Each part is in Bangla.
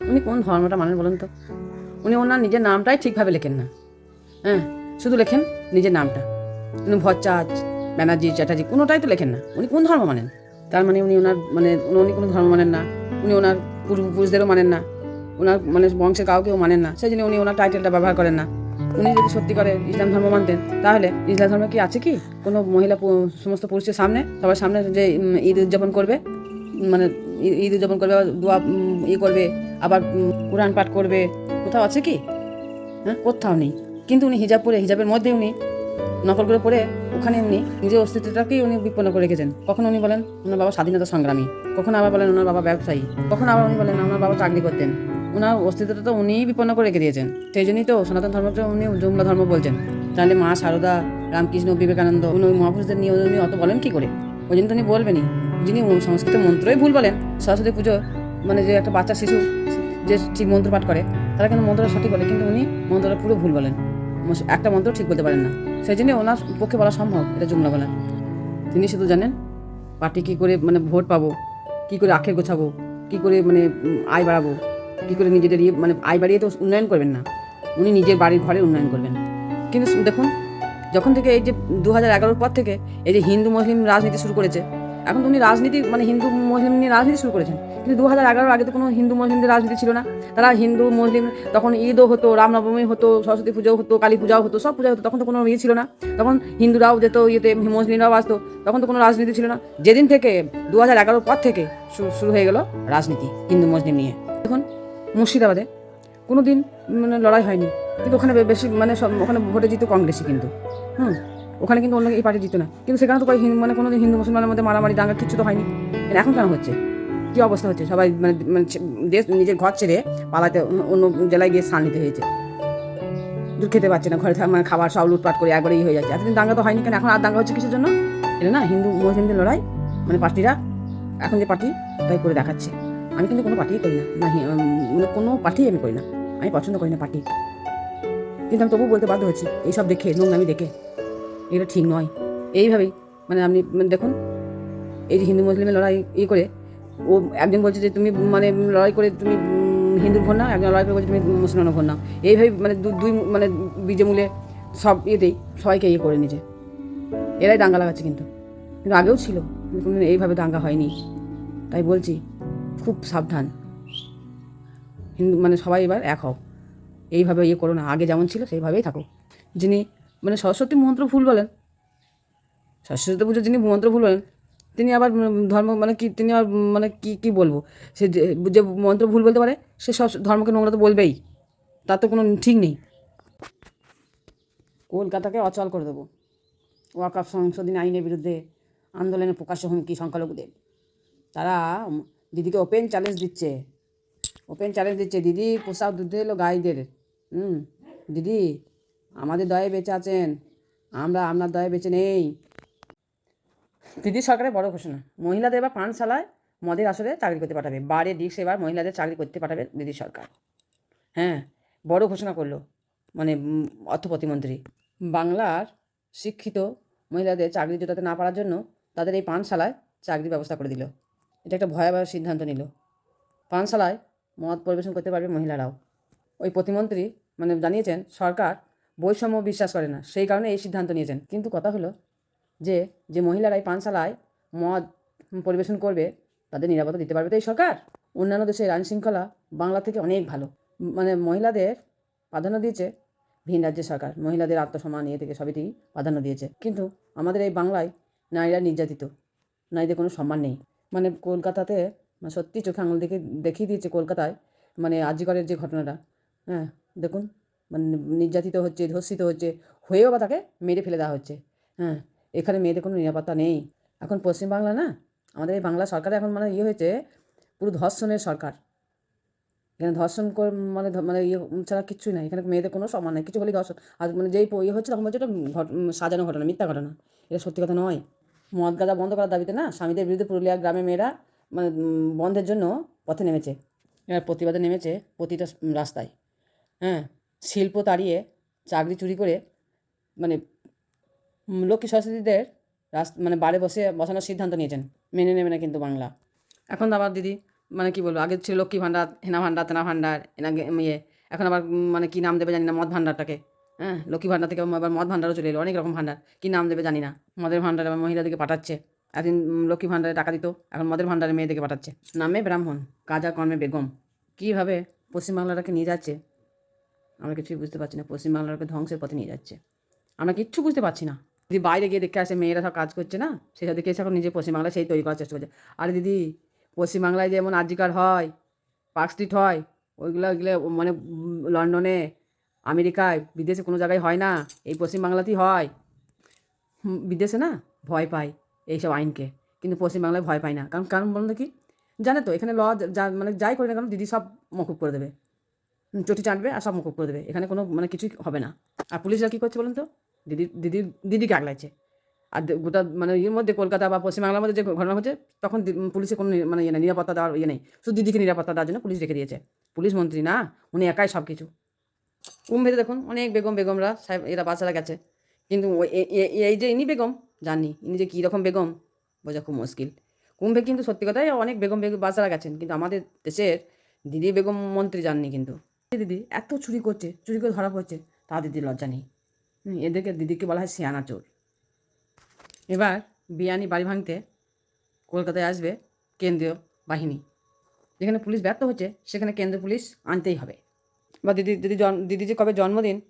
উনি কোন ধর্মটা মানেন বলুন তো? উনি ওনার নিজের নামটাই ঠিকভাবে লেখেন না। হ্যাঁ শুধু লেখেন নিজের নামটা। উনি ভট্টাচ ব্যানার্জি চ্যাটার্জি কোনোটাই তো লেখেন না। উনি কোন ধর্ম মানেন? তার মানে উনি ওনার মানে উনি কোনো ধর্ম মানেন না। উনি ওনার পূর্বপুরুষদেরও মানেন না। ওনার মানে বংশের কাউকেও মানেন না। সেই জন্য উনি ওনার টাইটেলটা ব্যবহার করেন না। উনি যদি সত্যি করে ইসলাম ধর্ম মানতেন তাহলে ইসলাম ধর্মে কি আছে কি? কোনো মহিলা সমস্ত পুরুষের সামনে সবার সামনে যে ঈদ উদযাপন করবে মানে ঈদ উদযাপন করবে দোয়া উম, ই করবে আবার কোরআন পাঠ করবে। কোথাও আছে কি? হ্যাঁ? কোথাও নেই। কিন্তু উনি হিজাব পরে, হিজাবের মধ্যে উনি নকল করে পরে ওখানে উনি নিজের অস্তিত্বটাকেই উনি বিপন্ন করে রেখেছেন। কখন উনি বলেন, ওনার বাবা স্বাধীনতা সংগ্রামী। কখন আবার বলেন, ওনার বাবা ব্যবসায়ী। কখন আবার উনি বলেন, ওনার বাবা চাকরি করতেন। ওনার অস্তিত্বটা তো উনিই বিপন্ন করে রেখে দিয়েছেন। সেই জন্যই তো সনাতন ধর্মকে উনি জুমলা ধর্ম বলছেন। তাহলে মা শারদা রামকৃষ্ণ, বিবেকানন্দ, উনি মহাপুরুষদের নিয়ে, উনি অত বলেন কী করে? ওই জন্য তো উনি বলবেনই। যিনি সংস্কৃত মন্ত্রই ভুল বলেন, সরস্বতী পুজো মানে যে একটা বাচ্চা শিশু যে ঠিক মন্ত্র পাঠ করে, তারা কিন্তু মন্ত্রটা সঠিক বলে, কিন্তু উনি মন্ত্রটা পুরো ভুল বলেন। একটা মন্ত্র ঠিক বলতে পারেন না। সেই জন্য ওনার পক্ষে বলা সম্ভব, এটা জুমলা বলা তিনি শুধু জানেন, পার্টি কী করে মানে ভোট পাবো, কী করে আখের গোছাবো, কী করে মানে আয় বাড়াবো, কী করে নিজেদের ইয়ে মানে আয় বাড়িয়ে তো উন্নয়ন করবেন না। উনি নিজের বাড়ির ঘরে উন্নয়ন করবেন। কিন্তু দেখুন, যখন থেকে এই যে দু হাজার পর থেকে এই যে হিন্দু মুসলিম রাজনীতি শুরু করেছে এখন তো উনি রাজনীতি মানে হিন্দু মুসলিম নিয়ে রাজনীতি শুরু করেছেন। কিন্তু দু হাজার আগে তো কোনো হিন্দু মুসলিমদের রাজনীতি ছিল না। তারা হিন্দু, মুসলিম, তখন ঈদও হতো রামনবমী হতো, সরস্বতী পুজোও হতো, কালী পূজাও হতো, সব পূজা হতো, তখন তো কোনো ইয়ে ছিল না। তখন হিন্দুরাও যেত, ইয়েতে মুসলিমরাও আসতো, তখন তো কোনো রাজনীতি ছিল না। যেদিন থেকে দু হাজার এগারোর পর থেকে শুরু হয়ে গেল রাজনীতি হিন্দু মুসলিম নিয়ে। দেখুন, মুর্শিদাবাদে কোনো দিন মানে লড়াই হয়নি। কিন্তু ওখানে বেশি মানে সব, ওখানে ভোটে জিত কংগ্রেসই কিন্তু। হুম। ওখানে কিন্তু অন্য এই পার্টি জিত না। কিন্তু সেখানে তো কই হিন্দু মানে কোনো হিন্দু মুসলমানের মধ্যে মারামারি, দাঙ্গা কিচ্ছু তো হয়নি। এখন কেন হচ্ছে? কী অবস্থা হচ্ছে? সবাই মানে মানে দেশ, নিজের ঘর ছেড়ে পালাতে অন্য জেলায় গিয়ে স্থান নিতে হয়েছে। দুধ খেতে পারছে না, ঘরে মানে খাবার সব লুটপাট করে একবারেই হয়ে যাচ্ছে। এতদিন দাঙ্গা তো হয়নি কেন? এখন আর দাঙ্গা হচ্ছে কিসের জন্য? এটা না হিন্দু, মুসলিমদের লড়াই। মানে পার্টিরা, এখন যে পার্টি, তাই করে দেখাচ্ছে। আমি কিন্তু কোনো পার্টিই করি না। না মানে কোনো পার্টি আমি করি না। আমি পছন্দ করি না পার্টি। কিন্তু আমি তবুও বলতে বাধ্য হচ্ছি, এইসব দেখে, নোংরামি দেখে। এটা ঠিক নয়। এইভাবেই মানে আপনি মানে দেখুন, এই যে হিন্দু মুসলিমের লড়াই ই করে, ও একজন বলছে যে তুমি মানে লড়াই করে তুমি হিন্দুর ভোট নাও, একজন লড়াই করে বলছে তুমি মুসলমানের ভোট নাও। এইভাবে মানে দুই মানে বীজে মূলে সব ইয়েতেই সবাইকে ইয়ে করে নিয়েছে। এরাই দাঙ্গা লাগাচ্ছে কিন্তু। কিন্তু আগেও ছিল, কিন্তু এইভাবে দাঙ্গা হয়নি। তাই বলছি, খুব সাবধান। হিন্দু মানে সবাই এবার এক হও। এইভাবে ইয়ে করো না, আগে যেমন ছিল সেইভাবেই থাকো। যিনি মানে সরস্বতী মন্ত্র ভুল বলেন। সরস্বতী পুজো যিনি মন্ত্র ভুল বলেন, তিনি আবার ধর্ম মানে কি, তিনি আবার মানে কি কি বলব? সে যে মন্ত্র ভুল বলতে পারে, সে সব ধর্মকে নোংরা তো বলবেই। তার তো কোনো ঠিক নেই। কলকাতাকে অচল করে দেবো। ওয়াকাফ সংশোধনী আইনের বিরুদ্ধে আন্দোলনে প্রকাশ্য হুমকি সংখ্যালঘুদের। তারা দিদিকে ওপেন চ্যালেঞ্জ দিচ্ছে। ওপেন চ্যালেঞ্জ দিচ্ছে, দিদি পোশাক দুধ এলো গাইদের। হুম, দিদি আমাদের দয়ে বেঁচে আছেন। আমরা আপনার দয়ে বেঁচে নেই। দিদি সরকারের বড় ঘোষণা। মহিলাদের এবার পানশালায় মদের আসরে চাকরি করতে পাঠাবে। বারে ডিস্ক এবার মহিলাদের চাকরি করতে পাঠাবে দিদি সরকার। হ্যাঁ বড় ঘোষণা করল মানে অর্থ প্রতিমন্ত্রী। বাংলার শিক্ষিত মহিলাদের চাকরি জোটাতে না পারার জন্য তাদের এই পানশালায় চাকরির ব্যবস্থা করে দিল। এটা একটা ভয়াবহ সিদ্ধান্ত নিল। পানশালায় মদ পরিবেশন করতে পারবে মহিলারাও। ওই প্রতিমন্ত্রী মানে জানিয়েছেন, সরকার বৈষম্য বিশ্বাস করে না, সেই কারণে এই সিদ্ধান্ত নিয়েছেন। কিন্তু কথা হলো যে যে মহিলারা এই পানশালায় মদ পরিবেশন করবে, তাদের নিরাপত্তা দিতে পারবে তো এই সরকার? অন্যান্য দেশের আইন শৃঙ্খলা বাংলা থেকে অনেক ভালো। মানে মহিলাদের প্রাধান্য দিয়েছে ভিন রাজ্যের সরকার, মহিলাদের আত্মসম্মান ইয়ে থেকে সবেতেই প্রাধান্য দিয়েছে। কিন্তু আমাদের এই বাংলায় নারীরা নির্যাতিত, নারীদের কোনো সম্মান নেই। মানে কলকাতাতে মানে সত্যি চোখে আঙুল দেখে দেখিয়ে দিয়েছে কলকাতায় মানে আজিকরের যে ঘটনাটা হ্যাঁ দেখুন। মানে নির্যাতিত হচ্ছে, ধর্ষিত হচ্ছে, হয়েও বা তাকে মেরে ফেলে দেওয়া হচ্ছে। হ্যাঁ এখানে মেয়েদের কোনো নিরাপত্তা নেই। এখন পশ্চিমবাংলা না, আমাদের এই বাংলা সরকারে এখন মানে ইয়ে হয়েছে, পুরো ধর্ষণের সরকার। এখানে ধর্ষণ কর মানে মানে ইয়ে ছাড়া কিচ্ছুই নাই। এখানে মেয়েদের কোনো সম্মান নেই, কিছু হলেই ধর্ষণ। আর মানে যেই ইয়ে হচ্ছে, তখন বলছে এটা সাজানো ঘটনা, মিথ্যা ঘটনা। এটা সত্যি কথা নয়। মদ গাঁজা বন্ধ করার দাবিতে না স্বামীদের বিরুদ্ধে পুরুলিয়া গ্রামের মেয়েরা মানে বন্ধের জন্য পথে নেমেছে। এবার প্রতিবাদে নেমেছে প্রতিটা রাস্তায়। হ্যাঁ শিল্প তাড়িয়ে চাকরি চুরি করে মানে লক্ষ্মী সরস্বতীদের রাস মানে বারে বসে বসানোর সিদ্ধান্ত নিয়েছেন। মেনে নেবে না কিন্তু বাংলা। এখন তো আবার দিদি মানে কি বলব, আগে ছিল লক্ষ্মী ভাণ্ডার, হেনা ভাণ্ডার, তেনা ভাণ্ডার, এনা ইয়ে এখন আবার মানে কি নাম দেবে জানি না, মদ ভাণ্ডারটাকে। হ্যাঁ লক্ষ্মী ভাণ্ডার থেকে আবার মদ ভাণ্ডারও চলে এলো, অনেক রকম ভাণ্ডার। কী নাম দেবে জানি না। মদের ভাণ্ডার আবার মহিলাদেরকে পাঠাচ্ছে। একদিন লক্ষ্মী ভাণ্ডারে টাকা দিত, এখন মদের ভাণ্ডারে মেয়েদেরকে পাঠাচ্ছে। নামে ব্রাহ্মণ, কাজা কর্মে বেগম। কীভাবে পশ্চিমবাংলাটাকে নিয়ে যাচ্ছে? আমরা কিছুই বুঝতে পারছি না পশ্চিমবাংলাকে ধ্বংসের পথে নিয়ে যাচ্ছে। আমরা কিচ্ছু বুঝতে পারছি না। যদি বাইরে গিয়ে দেখে আসে, মেয়েরা সব কাজ করছে না সেসব দেখে এসে এখন নিজে পশ্চিমবাংলায় সেই তৈরি করার চেষ্টা করছে। আরে দিদি পশ্চিমবাংলায় যেমন আর্জিকার হয়, পার্ক স্ট্রিট হয়, ওইগুলো ওইগুলো মানে লন্ডনে, আমেরিকায়, বিদেশে কোনো জায়গায় হয় না, এই পশ্চিমবাংলাতেই হয়। বিদেশে না, ভয় পায় এইসব আইনকে। কিন্তু পশ্চিমবাংলায় ভয় পায় না। কারণ কারণ বলুন দেখি জানে তো, এখানে ল, যা মানে যাই করে না কেন, দিদি সব মকুব করে দেবে। চটি চাটবে আর সব মুকুব করে দেবে। এখানে কোনো মানে কিছুই হবে না। আর পুলিশরা কী করছে বলুন তো? দিদি দিদি, দিদিকে আগলাইছে। আর গোটা মানে ইয়ের মধ্যে কলকাতা বা পশ্চিমবাংলার মধ্যে যে ঘটনা হচ্ছে, তখন পুলিশে কোনো মানে ইয়ে নেই, নিরাপত্তা দেওয়ার ইয়ে নেই। শুধু দিদিকে নিরাপত্তা দেওয়ার জন্য পুলিশ রেখে দিয়েছে। পুলিশ মন্ত্রী না, উনি একাই সব কিছু। কুম্ভেতে দেখুন, অনেক বেগম, বেগমরা সাহেব, এরা বাচ্চারা গেছে। কিন্তু এই যে ইনি বেগম জানি ইনি যে কী রকম বেগম, বোঝা খুব মুশকিল। কুম্ভে কিন্তু সত্যি কথাই অনেক বেগম বেগম বাচ্চারা গেছেন, কিন্তু আমাদের দেশের দিদি বেগম মন্ত্রী যাননি কিন্তু। দিদি, এত চুরি করছে, চুরি করে ধরা পড়ছে, তা দিদি লজ্জা নেই। এদেরকে দিদিকে বলা হয় সিয়ানা চোর। এবার বিয়ানি বাড়ি ভাঙতে কলকাতায় আসবে কেন্দ্রীয় বাহিনী। যেখানে পুলিশ ব্যর্থ হচ্ছে, সেখানে কেন্দ্রীয় পুলিশ আনতেই হবে। বা দিদি দিদি দিদি যে কবে জন্মদিন,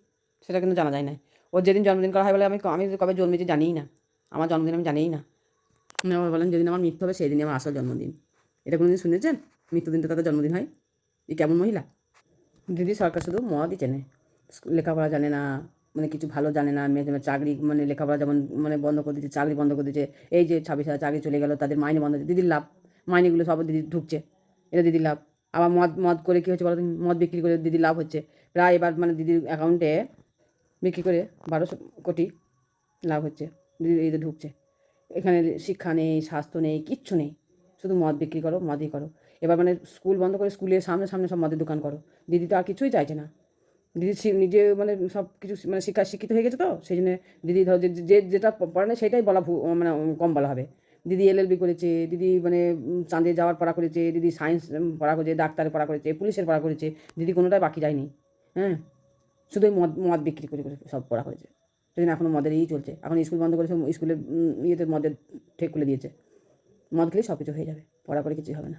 সেটা কিন্তু জানা যায় না। ওর যেদিন জন্মদিন করা হয় বলে আমি আমি কবে জন্মেছি জানিই না। আমার জন্মদিন আমি জানিই না। আবার বলেন, যেদিন আমার মৃত্যু হবে সেই দিনই আমার আসল জন্মদিন। এটা কোনোদিন শুনেছেন? মৃত্যুদিন তো তাদের জন্মদিন হয়। এই কেমন মহিলা? দিদি সরকার শুধু মদই চেনে। লেখাপড়া জানে না মানে কিছু ভালো জানে না, মেয়ে চাকরি মানে লেখাপড়া যেমন মানে বন্ধ করে দিচ্ছে, চাকরি বন্ধ করে দিচ্ছে, এই যে ছাব্বিশ হাজার চাকরি চলে গেল, তাদের মাইনে বন্ধ দিদির লাভ, মাইনেগুলো সব দিদি ঢুকছে, এটা দিদির লাভ। আবার মদ মদ করে কী হচ্ছে বলো? মদ বিক্রি করে দিদির লাভ হচ্ছে। প্রায় এবার মানে দিদির অ্যাকাউন্টে বিক্রি করে বারোশো কোটি লাভ হচ্ছে দিদির এই ঢুকছে। এখানে শিক্ষা নেই, স্বাস্থ্য নেই, কিচ্ছু নেই, শুধু মদ বিক্রি করো, মদই করো। এবার মানে স্কুল বন্ধ করে স্কুলের সামনে সামনে সব মদের দোকান করো। দিদি তো আর কিছুই চাইছে না। দিদি নিজে মানে সব কিছু মানে শিক্ষা শিক্ষিত হয়ে গেছে তো, সেই জন্য দিদি ধরো যে যেটা পড়ে না সেটাই বলা মানে কম বলা হবে। দিদি এলএলবি করেছে, দিদি মানে চাঁদে যাওয়ার পড়া করেছে, দিদি সায়েন্স পড়া করেছে, ডাক্তারের পড়া করেছে, পুলিশের পড়া করেছে, দিদি কোনোটাই বাকি যায়নি। হ্যাঁ? শুধু ওই মদ মদ বিক্রি করে করে সব পড়া করেছে সেই জন্য এখনও মদের ইয়ে চলছে। এখন স্কুল বন্ধ করেছে স্কুলের ইয়েতে মদের ঠেক খুলে দিয়েছে। মদ খেলে সব কিছু হয়ে যাবে পড়া করে কিছুই হবে না।